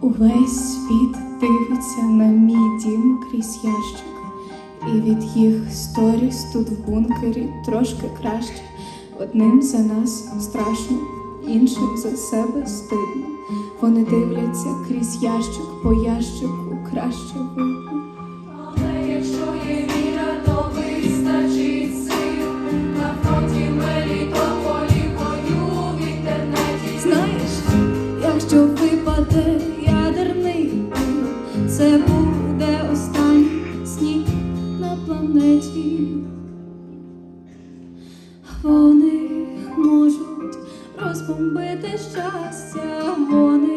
Увесь світ дивиться на мій дім крізь ящик, і від їх сторіс тут в бункері трошки краще. Одним за нас страшно, іншим за себе стидно. Вони дивляться крізь ящик по ящику, краще би це буде останній сніг на планеті. Вони можуть розбомбити щастя. Вони